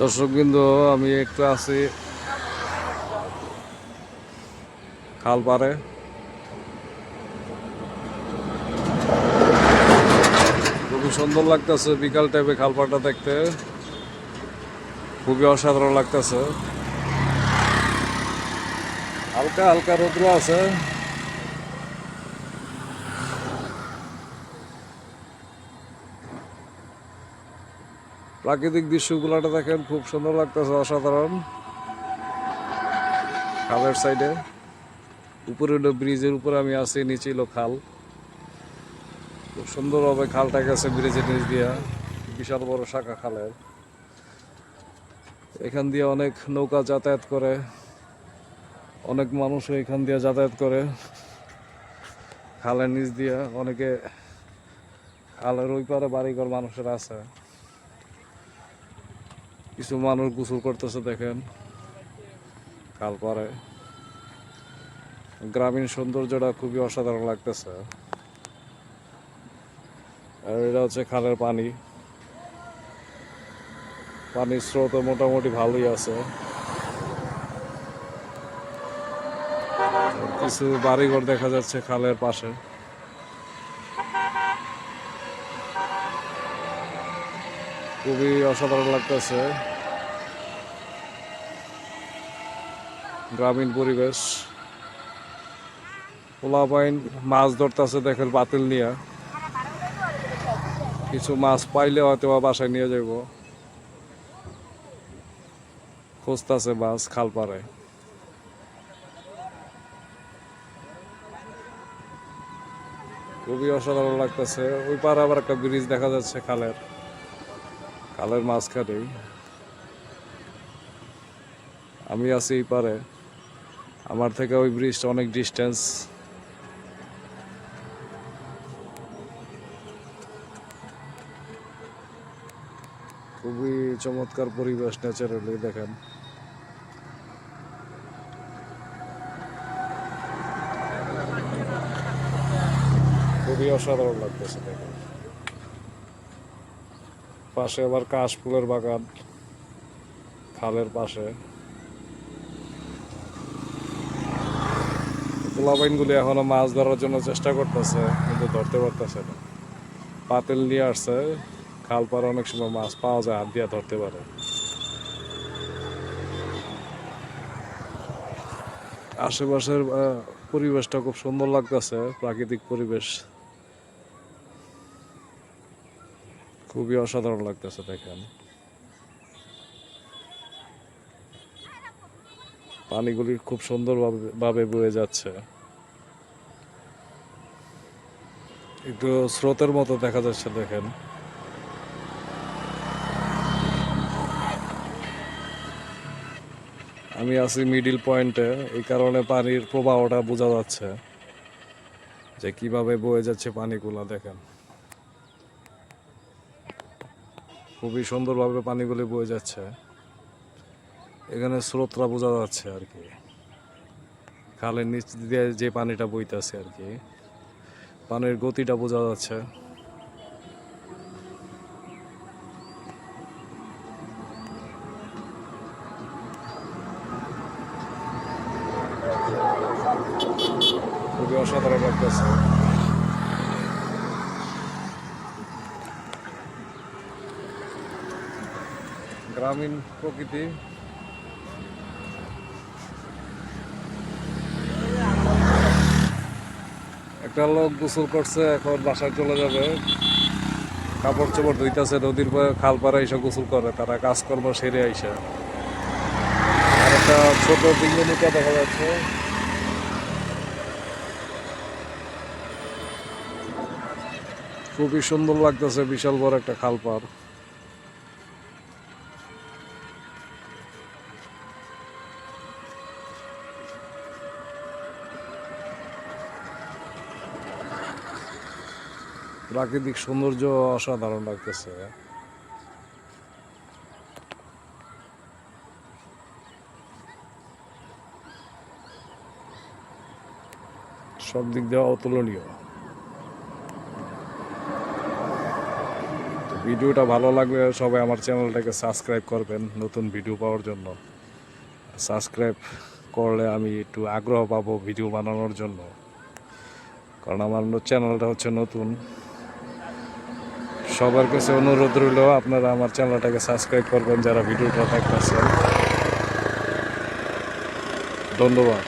দর্শক বিন্দু, আমি একটু আছি খাল পারে খুবই সুন্দর লাগতেছে, বিকাল টাইপে খাল পাড়টা দেখতে। খুবই অসাধারণ লাগতেছে। হালকা হালকা রৌদ্র আছে। প্রাকৃতিক দৃশ্যগুলোটা দেখেন, খুব সুন্দর লাগতেছে অসাধারণ। খালের সাইডে, উপরে হলো ব্রিজের উপরে আমি আছি, নিচে হলো খাল। খুব সুন্দরভাবে খালটা গেছে ব্রিজের নিচ দিয়া, বিশাল বড় শাখা খালের। এখান দিয়ে অনেক নৌকা যাতায়াত করে, অনেক মানুষও এখান দিয়ে যাতায়াত করে। খালের নিচ দিয়া অনেকে, খালের ওই পারে বাড়িঘর মানুষের আছে। কিছু মানুষ গোসল করতেছে দেখেন। কাল পারে। গ্রামীণ সৌন্দর্যটা খুবই অসাধারণ লাগতেছে। আর এটা হচ্ছে খালের পানি। পানির স্রোত মোটামুটি ভালোই আছে। কিছু বাড়িঘর দেখা যাচ্ছে খালের পাশে। খুবই অসাধারণ লাগতেছে। গ্রামীণ পরিবেশ। পোলাপাইন মাছ ধরতেছে দেখেন বাতিল নিয়ে। কিছু মাছ পাইলে হয়তো বাসায় নিয়ে যাব খুঁজতেছে মাছ খাল পাড়ে খুবই অসাধারণ লাগতেছে। ওই পারে আবার একটা ব্রিজ দেখা যাচ্ছে খালের। খালের মাঝখানেই। আমি আছি এই পারে। আমার থেকে ওই ব্রিজটা অনেক ডিস্টেন্স খুবই চমৎকার পরিবেশ ন্যাচারালি দেখেন। খুবই অসাধারণ লাগতেছে দেখেন। পাশে আবার কাশ ফুলের বাগান, খালের পাশে। পোলাপাইনগুলি এখনও মাছ ধরার জন্য চেষ্টা করতেছে, কিন্তু ধরতে পারতেছে না। পাতিল নিয়ে আসছে, খাল পাড়ে অনেক সময় মাছ পাওয়া যায়, হাত দিয়ে ধরতে পারে। আশেপাশের পরিবেশটা খুব সুন্দর লাগতেছে, প্রাকৃতিক পরিবেশ। খুবই অসাধারণ লাগতেছে দেখেন। পানিগুলি খুব সুন্দর ভাবে বয়ে যাচ্ছে। একটু স্রোতের মতো দেখা যাচ্ছে দেখেন। আমি আছি মিডিল পয়েন্টে এই কারণে পানির প্রবাহটা বোঝা যাচ্ছে যে কীভাবে বয়ে যাচ্ছে পানিগুলো, দেখেন। খুবই সুন্দরভাবে পানিগুলি বয়ে যাচ্ছে। এখানে স্রোতটা বোঝা যাচ্ছে আর কি। খালের নিচ দিয়ে যে পানিটা বইতেছে আর কি। পানির গতিটা বোঝা যাচ্ছে। খুবই অসাধারণ লাগতেছে। গ্রামীণ প্রকৃতি। একটা লোক গোসল করছে, এখন বাসায় চলে যাবে। কাপড় চোপড় ধুইতেছে, নদীর খাল পাড়ে এসে গোসল করে, তারা কাজকর্ম সেরে আইসে। আর একটা ছোট নৌকা দেখা যাচ্ছে। খুবই সুন্দর লাগতেছে, বিশাল বড় একটা খাল পাড়। প্রাকৃতিক সৌন্দর্য অসাধারণ লাগতেছে। সব দিক দিয়ে অতুলনীয়। ভিডিওটা ভালো লাগলে সবাই আমার চ্যানেলটাকে সাবস্ক্রাইব করবেন নতুন ভিডিও পাওয়ার জন্য। সাবস্ক্রাইব করলে আমি একটু আগ্রহ পাবো ভিডিও বানানোর জন্য। কারণ আমার চ্যানেলটা হচ্ছে নতুন। সবার কাছে অনুরোধ রইল আপনারা আমার চ্যানেলটাকে সাবস্ক্রাইব করবেন যারা ভিডিওটা দেখতেছেন। ধন্যবাদ।